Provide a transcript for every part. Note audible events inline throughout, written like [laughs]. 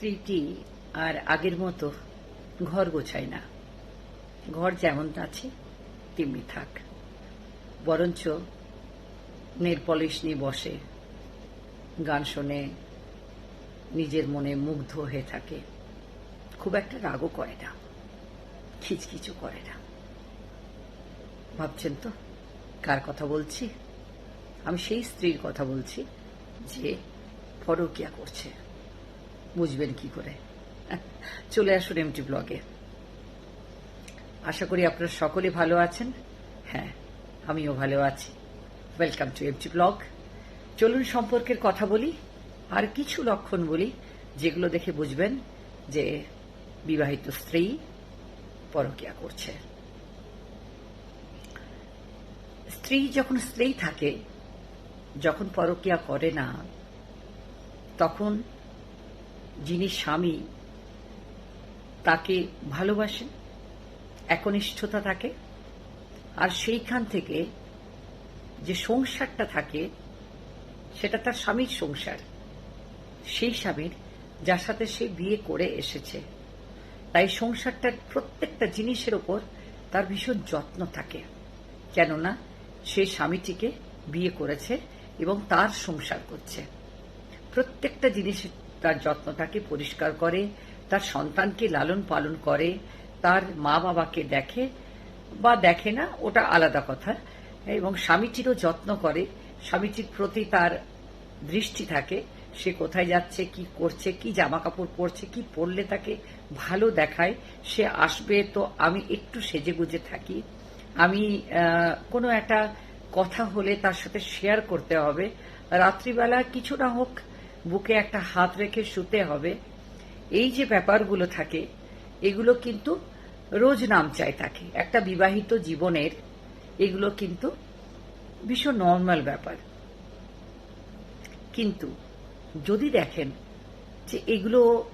স্ত্রীটি আর আগের মতো ঘর গোছায় না। ঘর যেমন আছে, তেমনি থাক। বরঞ্চ নেল পলিশ নিয়ে বসে, গান শোনে, নিজের মনে মুগ্ধ হয়ে থাকে। খুব একটা রাগও করে না, খিচখিচও করে না। ভাবছেন তো, কার কথা বলছি? আমি সেই স্ত্রীর কথা বলছি, যে পরকিয়া করছে। বুঝবেন কি করে? [laughs] চলে আসুন এমটি ব্লগে আশা করি আপনারা সকলে ভালো আছেন। হ্যাঁ আমিও ভালো আছি। ওয়েলকাম টু এমটি ব্লগ চলুন সম্পর্কের কথা বলি, আর কিছু লক্ষণ বলি, যেগুলো দেখে বুঝবেন যে বিবাহিত স্ত্রী পরকিয়া করছে। স্ত্রী যখন স্ত্রী থাকে, যখন পরকিয়া করে না, তখন যিনি স্বামী, তাকে ভালোবাসেন একনিষ্ঠতা থাকে, আর সেইখান থেকে যে সংসারটা থাকে, সেটা তার স্বামীর সংসার। সেই স্বামীর যার সাথে সে বিয়ে করে এসেছে। তাই সংসারটার প্রত্যেকটা জিনিসের ওপর তার ভীষণ যত্ন থাকে। কেননা, সে স্বামীটিকে বিয়ে করেছে এবং তার সংসার করছে। প্রত্যেকটা জিনিসের তার যত্ন থাকে পরিষ্কার করে, তার সন্তানকে লালন পালন করে, তার মা বাবাকে দেখে বা দেখে না, ওটা আলাদা কথা। এবং স্বামীটিরও যত্ন করে, স্বামীটির প্রতি তার দৃষ্টি থাকে, সে কোথায় যাচ্ছে, কি করছে, কি জামা কাপড় পরছে, কি পরলে তাকে ভালো দেখায়, সে আসবে তো আমি একটু সেজে গুজে থাকি। আমি কোনো একটা কথা হলে তার সাথে শেয়ার করতে হবে। রাত্রিবেলা কিছু না হোক বুকে একটা হাত রেখে শুতে হবে। এই যে ব্যাপারগুলো থাকে, এগুলো কিন্তু রোজ নাম চাই থাকে একটা বিবাহিত জীবনের এগুলো কিন্তু ভীষণ নর্মাল ব্যাপার। কিন্তু যদি দেখেন যে এগুলো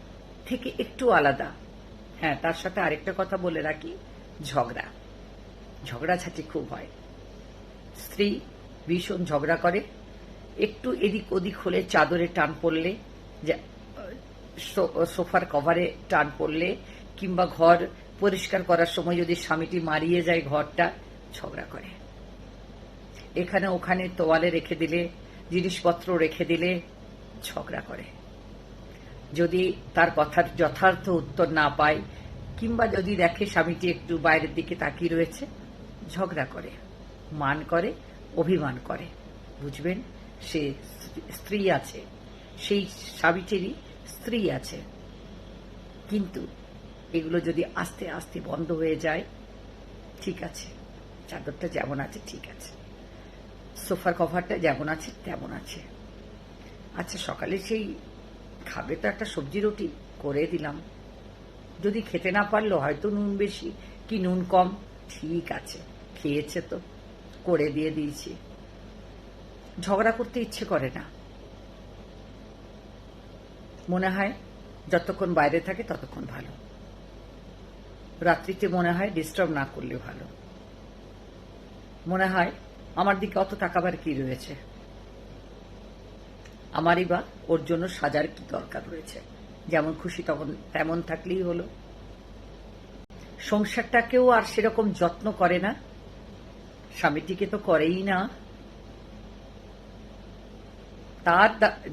থেকে একটু আলাদা হ্যাঁ তার সাথে আরেকটা কথা বলে রাখি, ঝগড়া। ঝগড়াঝাটি খুব হয়। স্ত্রী ভীষণ ঝগড়া করে একটু এদিক ওদিক হলে চাদরে টান পড়লে সোফার কভারে টান পড়লে, কিংবা ঘর পরিষ্কার করার সময় যদি স্বামীটি মারিয়ে যায় ঘরটা, ঝগড়া করে। এখানে ওখানে তোয়ালে রেখে দিলে, জিনিসপত্র রেখে দিলে ঝগড়া করে। যদি তার কথার যথার্থ উত্তর না পায়, কিংবা যদি দেখে স্বামীটি একটু বাইরের দিকে তাকিয়ে রয়েছে, ঝগড়া করে, মান করে, অভিমান করে। বুঝবেন? সে স্ত্রী আছে, সেই স্বামীটিরই স্ত্রী আছে। কিন্তু এগুলো যদি আস্তে আস্তে বন্ধ হয়ে যায়, ঠিক আছে, চাদরটা যেমন আছে, ঠিক আছে। সোফার কভারটা যেমন আছে, তেমন আছে। আচ্ছা সকালে সেই খাবে তো একটা সবজি রুটি, করে দিলাম। যদি খেতে না পারল, হয়তো নুন বেশি, কি নুন কম? ঠিক আছে, খেয়েছে তো, করে দিয়ে দিয়েছি। ঝগড়া করতে ইচ্ছে করে না। মনে হয় যতক্ষণ বাইরে থাকে ততক্ষণ ভালো। রাত্রিতে মনে হয় ডিস্টার্ব না করলে ভালো। মনে হয় আমার দিকে অত তাকাবার কি রয়েছে? আমারই বা ওর জন্য সাজার কি দরকার রয়েছে? যেমন খুশি তখন তেমন থাকলেই হলো। সংসারটাকেও আর সেরকম যত্ন করে না। স্বামীটিকে তো করেই না। তার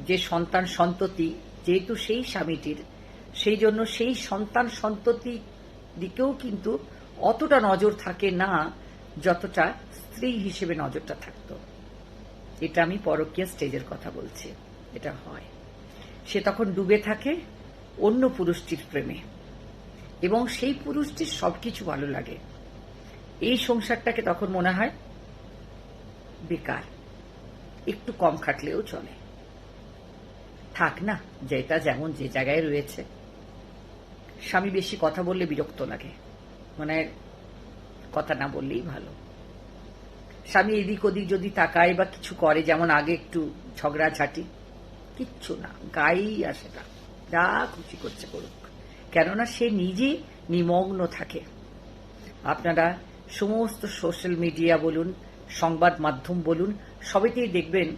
যে সন্তান সন্ততি, যেহেতু সেই স্বামীটির, সেই জন্য সেই সন্তান সন্ততি দিকেও কিন্তু অতটা নজর থাকে না যতটা স্ত্রী হিসেবে নজরটা থাকত। এটা আমি পরকীয় স্টেজের কথা বলছি, এটা হয়। সে তখন ডুবে থাকে অন্য পুরুষটির প্রেমে, এবং সেই পুরুষটির সবকিছু ভালো লাগে। এই সংসারটাকে তখন মনে হয় বেকার, একটু কম খাটলেও চলে। থাক না, যেটা যেমন যে জায়গায় রয়েছে। স্বামী বেশি কথা বললে বিরক্ত লাগে। মানে কথা না বললেই ভালো। স্বামী এদিক ওদিক যদি তাকায় বা কিছু করে, যেমন আগে একটু ঝগড়া ঝাঁটি কিচ্ছু না, গায়েই আসে না। যা খুশি করছে করুক। কেননা সে নিজে নিমগ্ন থাকে। আপনারা সমস্ত সোশ্যাল মিডিয়া বলুন, সংবাদ মাধ্যম বলুন, সবেতেই দেখবেন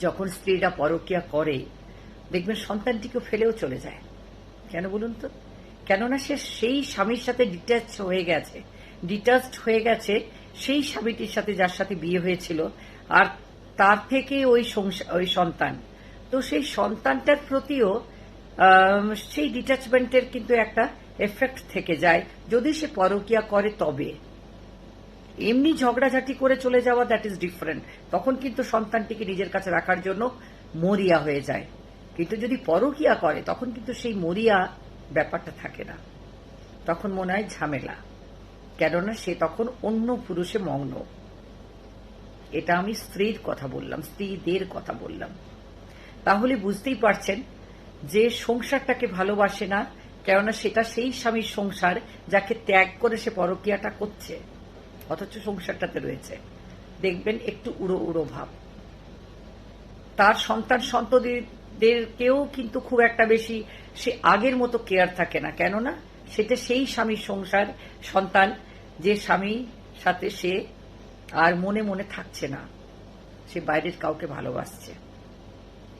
যখন স্ত্রীরা পরকিয়া করে, দেখবেন সন্তানটিকেও ফেলেও চলে যায়। কেন বলুন তো? কেননা সে সেই স্বামীর সাথে ডিট্যাচ হয়ে গেছে ডিটাচড হয়ে গেছে সেই স্বামীটির সাথে যার সাথে বিয়ে হয়েছিল আর তার থেকে ওই ওই সন্তান। তো সেই সন্তানটার প্রতিও সেই ডিট্যাচমেন্টের কিন্তু একটা এফেক্ট থেকে যায়। যদি সে পরকিয়া করে তবে। এমনি ঝগড়াঝাটি করে চলে যাওয়া দ্যাট ইজ ডিফারেন্ট তখন কিন্তু সন্তানটিকে নিজের কাছে রাখার জন্য মরিয়া হয়ে যায়। কিন্তু যদি পরকিয়া করে, তখন কিন্তু সেই মরিয়া ব্যাপারটা থাকে না। তখন মনে হয় ঝামেলা। কেননা সে তখন অন্য পুরুষে মগ্ন। এটা আমি স্ত্রীর কথা বললাম, স্ত্রীদের কথা বললাম। তাহলে বুঝতেই পারছেন যে সংসারটাকে ভালোবাসে না, কেননা সেটা সেই স্বামীর সংসার যাকে ত্যাগ করে সে পরকিয়াটা করছে। অথচ সংসারটাতে রয়েছে। দেখবেন একটু উড়ো উড়ো ভাব। তার সন্তান সন্ততিদেরকেও কিন্তু খুব একটা বেশি সে আগের মতো কেয়ার থাকে না। কেননা সেটা সেই স্বামীর সংসার, সন্তান যে স্বামীর সাথে সে আর মনে মনে থাকছে না। সে বাইরের কাউকে ভালোবাসছে।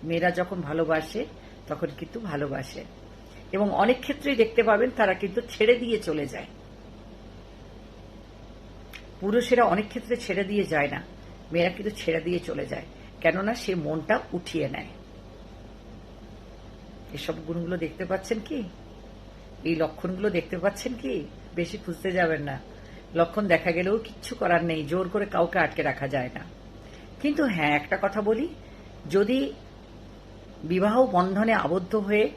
মেয়েরা যখন ভালোবাসে, তখন কিন্তু ভালোবাসে। এবং অনেক ক্ষেত্রেই দেখতে পাবেন তারা কিন্তু ছেড়ে দিয়ে চলে যায়। পুরুষেরা অনেক ক্ষেত্রে ছেড়ে দিয়ে যায় না। মেয়েরা কিন্তু ছেড়ে দিয়ে চলে যায়। কেননা সে মনটা উঠিয়ে নেয়। এসব গুণগুলো দেখতে পাচ্ছেন কি? এই লক্ষণগুলো দেখতে পাচ্ছেন কি? বেশি খুঁজতে যাবেন না। লক্ষণ দেখা গেলেও কিচ্ছু করার নেই, জোর করে কাউকে আটকে রাখা যায় না। কিন্তু হ্যাঁ একটা কথা বলি, যদি বিবাহ বন্ধনে আবদ্ধ হয়ে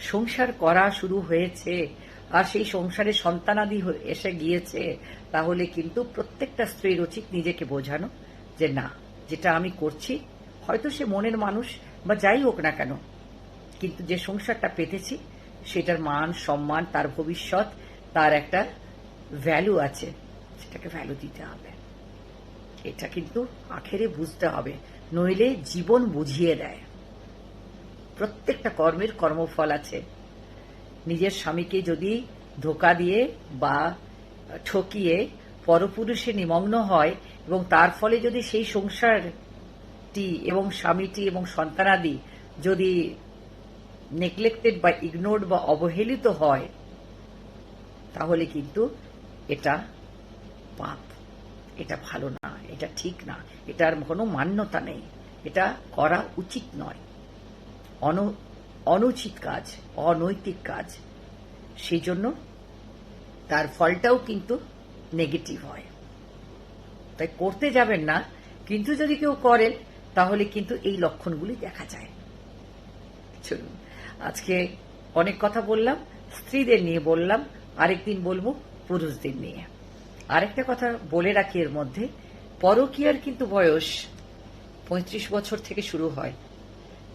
সংসার করা শুরু হয়েছে আর সেই সংসারে সন্তানাদি এসে গিয়েছে, তাহলে কিন্তু প্রত্যেকটা স্ত্রীর উচিত নিজেকে বোঝানো যে না, যেটা আমি করছি, হয়তো সে মনের মানুষ বা যাই হোক না কেন, কিন্তু যে সংসারটা পেতেছি, সেটার মান, সম্মান, তার ভবিষ্যৎ, তার একটা ভ্যালু আছে, সেটাকে ভ্যালু দিতে হবে। এটা কিন্তু আখেরে বুঝতে হবে, নইলে জীবন বুঝিয়ে দেয়। প্রত্যেকটা কর্মের কর্মফল আছে। নিজের স্বামীকে যদি ধোকা দিয়ে বা ঠকিয়ে পরপুরুষে নিমগ্ন হয় এবং তার ফলে যদি সেই সংসারটি এবং স্বামীটি এবং সন্তানাদি যদি নেগলেক্টেড বা ইগনোর্ড বা অবহেলিত হয়, তাহলে কিন্তু এটা পাপ। এটা ভালো না, এটা ঠিক না। এটার কোনো মান্যতা নেই। এটা করা উচিত নয়। অন- অনুচিত কাজ, অনৈতিক কাজ। সেই জন্য তার ফলটাও কিন্তু নেগেটিভ হয়। তাই করতে যাবেন না, কিন্তু যদি কেউ করেন, তাহলে কিন্তু এই লক্ষণগুলি দেখা যায়। চলুন, আজকে অনেক কথা বললাম, স্ত্রীদের নিয়ে বললাম, আরেকদিন বলব পুরুষদের নিয়ে। আরেকটা কথা বলে রাখি এর মধ্যে, পরকীয়ার কিন্তু বয়স পঁয়ত্রিশ বছর থেকে শুরু হয়।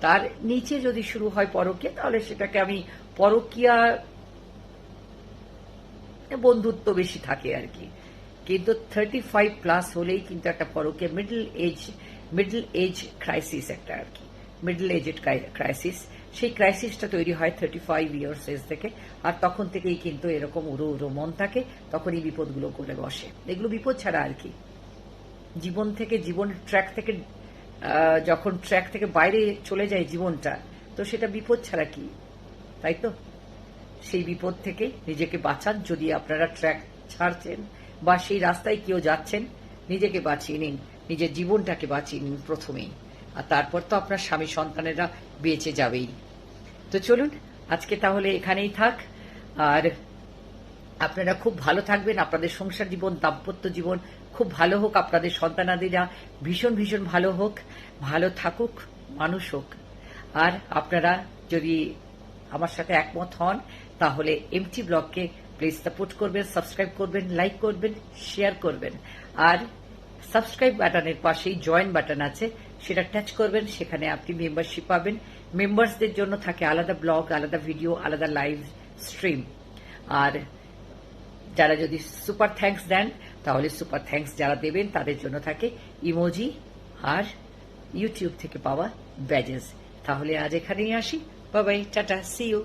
তার নিচে যদি শুরু হয় পরকীয়া তাহলে সেটাকে আমি পরকীয়া বন্ধুত্ব বেশি থাকে আর কি। কিন্তু থার্টি ফাইভ প্লাস হলেই কিন্তু একটা পরকীয়া middle age middle age crisis একটা আর কি। মিডল এজেড ক্রাইসিস সেই ক্রাইসিসটা তৈরি হয় থার্টি ফাইভ ইয়ার্স এজ থেকে, আর তখন থেকেই কিন্তু এরকম উড়ো উড়ো মন থাকে তখন এই বিপদগুলো করে বসে। এগুলো বিপদ ছাড়া আর কি। জীবন থেকে জীবনের ট্র্যাক থেকে যখন ট্র্যাক থেকে বাইরে চলে যায় জীবনটা, তো সেটা বিপদ ছাড়া কি? তাই তো? সেই বিপদ থেকে নিজেকে বাঁচান, যদি আপনারা ট্র্যাক ছাড়ছেন বা সেই রাস্তায় কেউ যাচ্ছেন, নিজেকে বাঁচিয়ে নিন, নিজের জীবনটাকে বাঁচিয়ে নিন প্রথমেই। আর তারপর তো আপনার স্বামী সন্তানেরা বেঁচে যাবেই। তো চলুন, আজকে তাহলে এখানেই থাক। আর আপনারা খুব ভালো থাকবেন, আপনাদের সংসার জীবন, দাম্পত্য জীবন খুব ভালো হোক, আপনাদের সন্তানাদিরা ভীষণ ভীষণ ভালো হোক, ভালো থাকুক, মানুষ হোক। আর আপনারা যদি আমার সাথে একমত হন, তাহলে এমটি ব্লগকে প্লিজ সাপোর্ট করবেন সাবস্ক্রাইব করবেন লাইক করবেন শেয়ার করবেন। আর সাবস্ক্রাইব বাটনের পাশেই জয়েন বাটন আছে, সেটা টাচ করবেন, সেখানে আপনি মেম্বারশিপ পাবেন। মেম্বার্সদের জন্য থাকে আলাদা ব্লগ আলাদা ভিডিও আলাদা লাইভ স্ট্রিম আর যারা যদি সুপার থ্যাঙ্কস দেন, তাহলে সুপার থ্যাঙ্কস যারা দেবেন, তাদের জন্য থাকে ইমোজি আর ইউটিউব থেকে পাওয়া ব্যাজেস তাহলে আজ এখানেই আসি। বাবাই টাটা সি ইউ